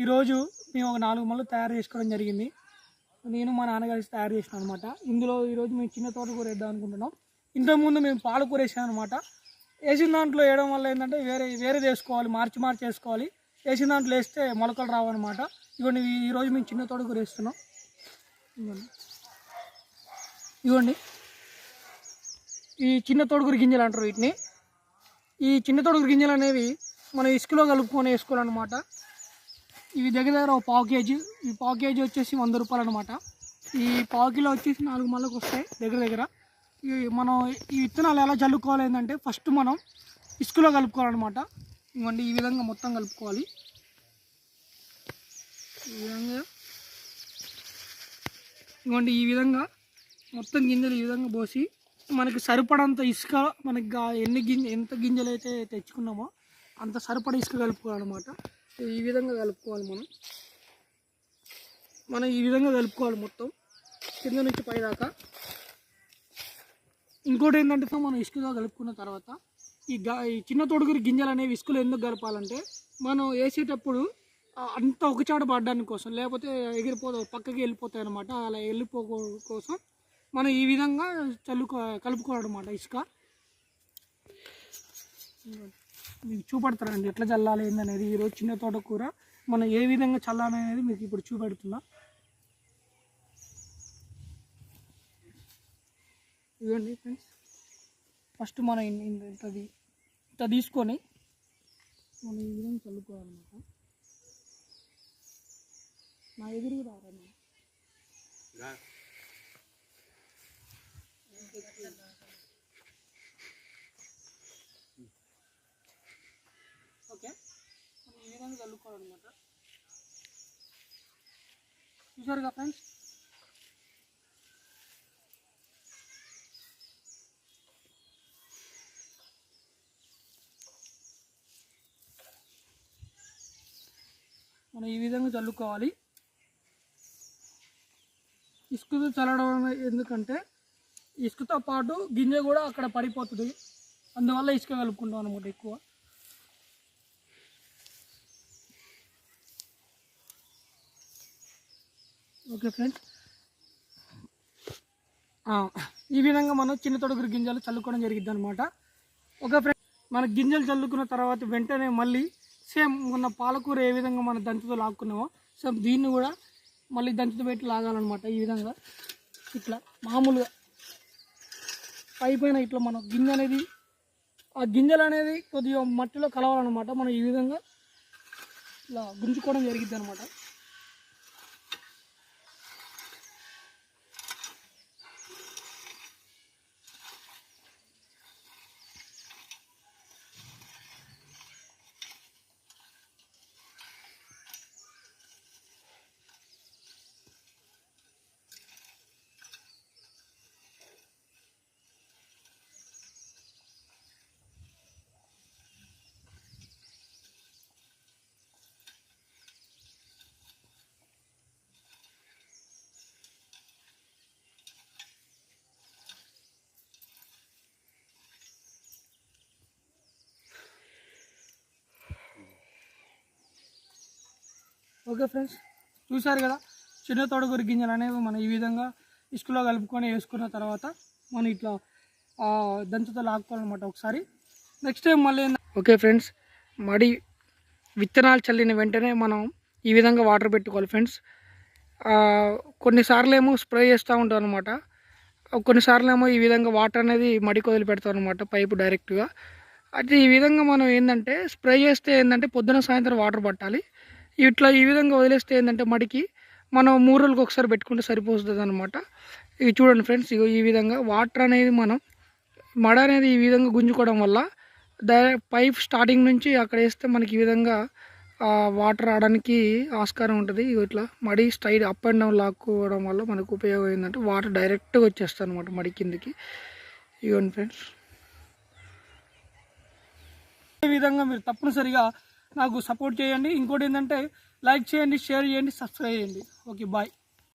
ఈరోజు మేము ఒక నాలుగు మళ్ళీ తయారు చేసుకోవడం జరిగింది. నేను మా నాన్న తయారు చేసిన అనమాట ఇందులో ఈరోజు మేము చిన్న తోటకూర వేద్దాం అనుకుంటున్నాం. ఇంతకుముందు మేము పాలకూర వేసాం అనమాట వేసిన దాంట్లో వేయడం వల్ల ఏంటంటే వేరే వేరే వేసుకోవాలి మార్చి మార్చి వేసుకోవాలి. వేసిన దాంట్లో వేస్తే మొలకలు రావన్నమాట ఇవ్వండి ఈరోజు మేము చిన్న తోటకూర వేస్తున్నాం ఇవ్వండి. ఇవ్వండి. ఈ చిన్న తోడుగురు గింజలు అంటారు వీటిని. ఈ చిన్న తొడుగు గింజలు అనేవి మనం ఇసుకలో కలుపుకొని వేసుకోవాలన్నమాట. ఇవి దగ్గర దగ్గర ఒక పావు కేజీ ఈ పావు కేజీ వచ్చేసి వంద రూపాయలు అనమాట ఈ పావు కిలో వచ్చేసి నాలుగు మళ్ళకు వస్తాయి దగ్గర దగ్గర. ఈ మనం ఈ విత్తనాలు ఎలా చల్లుకోవాలి ఏంటంటే ఫస్ట్ మనం ఇసుకలో కలుపుకోవాలన్నమాట. ఇవ్వండి ఈ విధంగా మొత్తం కలుపుకోవాలి. ఈ విధంగా. ఇవ్వండి ఈ విధంగా మొత్తం గింజలు ఈ విధంగా పోసి మనకి సరిపడంత ఇసుక మనకి ఎన్ని గింజ ఎంత గింజలు అయితే తెచ్చుకున్నామో అంత సరిపడ ఇసుక కలుపుకోవాలన్నమాట. ఈ విధంగా కలుపుకోవాలి మనం. మనం ఈ విధంగా కలుపుకోవాలి మొత్తం. కింద నుంచి పైదాకా ఇంకోటి ఏంటంటే మనం ఇసుకగా కలుపుకున్న తర్వాత ఈ ఈ చిన్న తొడుగురి గింజలు అనేవి ఇసుకలు ఎందుకు కలపాలంటే మనం వేసేటప్పుడు అంత అంతా ఒక పడడానికి కోసం లేకపోతే ఎగిరిపోతా పక్కకి వెళ్ళిపోతాయి అనమాట అలా వెళ్ళిపో కోసం మనం ఈ విధంగా చల్లుకో కలుపుకోవాలన్నమాట ఇసుక. మీకు చూపెడతారండి. ఎట్లా చల్లాలి ఏందనేది. ఈరోజు చిన్న తోటకూర మనం ఏ విధంగా చల్లాలి అనేది మీకు ఇప్పుడు చూపెడుతున్నా. ఇవ్వండి ఫ్రెండ్స్. ఫస్ట్ మనం ఇన్- ఇంతది ఇంత తీసుకొని మనం ఈ విధంగా చల్లుకోవాలన్నమాట. నా ఎదురుగా రారండి ఈ చూసారుగా ఫ్రెండ్స్? మనం ఈ విధంగా చల్లుకోవాలి. ఇసుకతో చల్లడం ఎందుకంటే ఇసుకతో పాటు గింజ కూడా అక్కడ పడిపోతుంది. అందువల్ల ఇసుక కలుపుకుంటాం అనమాట ఎక్కువ. ఓకే ఫ్రెండ్స్ ఈ విధంగా మనం చిన్న తొడుగురు గింజలు చల్లుకోవడం జరిగింది అనమాట ఓకే ఫ్రెండ్ మన గింజలు చల్లుకున్న తర్వాత వెంటనే మళ్ళీ సేమ్ మొన్న పాలకూర ఏ విధంగా మన దంచుతో లాక్కున్నామో సేమ్ దీన్ని కూడా మళ్ళీ దంచుతో పెట్టి లాగాలన్నమాట. ఈ విధంగా ఇట్లా మామూలుగా పైపైన ఇట్లా మనం గింజ అనేది ఆ గింజలు అనేది కొద్దిగా మట్టిలో కలవాలన్నమాట. మనం ఈ విధంగా ఇలా గుంజుకోవడం జరిగిద్ది అనమాట ఓకే ఫ్రెండ్స్ చూసారు కదా? చిన్న తొడగూరి గింజలు అనేవి మనం ఈ విధంగా ఇసుకలో కలుపుకొని వేసుకున్న తర్వాత మనం ఇట్లా దంచుతో లాక్కోవాలన్నమాట ఒకసారి. నెక్స్ట్ టైం మళ్ళీ ఓకే ఫ్రెండ్స్ మడి విత్తనాలు చల్లిన వెంటనే మనం ఈ విధంగా వాటర్ పెట్టుకోవాలి ఫ్రెండ్స్. కొన్నిసార్లు ఏమో స్ప్రే చేస్తూ ఉంటాం అనమాట కొన్నిసార్లు ఏమో ఈ విధంగా వాటర్ అనేది మడికి వదిలి పెడతాం అనమాట పైపు డైరెక్ట్గా. అయితే ఈ విధంగా మనం ఏంటంటే స్ప్రే చేస్తే ఏంటంటే పొద్దున సాయంత్రం వాటర్ పట్టాలి. ఇట్లా ఈ విధంగా వదిలేస్తే ఏంటంటే మడికి మనం మూడు రోజులకు ఒకసారి పెట్టుకుంటే సరిపోతుంది అనమాట ఇవి చూడండి ఫ్రెండ్స్ ఇగో ఈ విధంగా వాటర్ అనేది మనం మడ అనేది ఈ విధంగా గుంజుకోవడం వల్ల పైప్ స్టార్టింగ్ నుంచి అక్కడ వేస్తే మనకి ఈ విధంగా వాటర్ రావడానికి ఆస్కారం ఉంటుంది. ఇట్లా మడి స్టైడ్ అప్ అండ్ డౌన్ లాక్కోవడం వల్ల మనకు ఉపయోగం ఏంటంటే వాటర్ డైరెక్ట్గా వచ్చేస్తుంది అనమాట మడి కిందకి. ఇవ్వండి ఫ్రెండ్స్. ఈ విధంగా మీరు తప్పనిసరిగా నాకు సపోర్ట్ చేయండి. ఇంకోటి ఏంటంటే లైక్ చేయండి షేర్ చేయండి సబ్స్క్రైబ్ చేయండి. Okay bye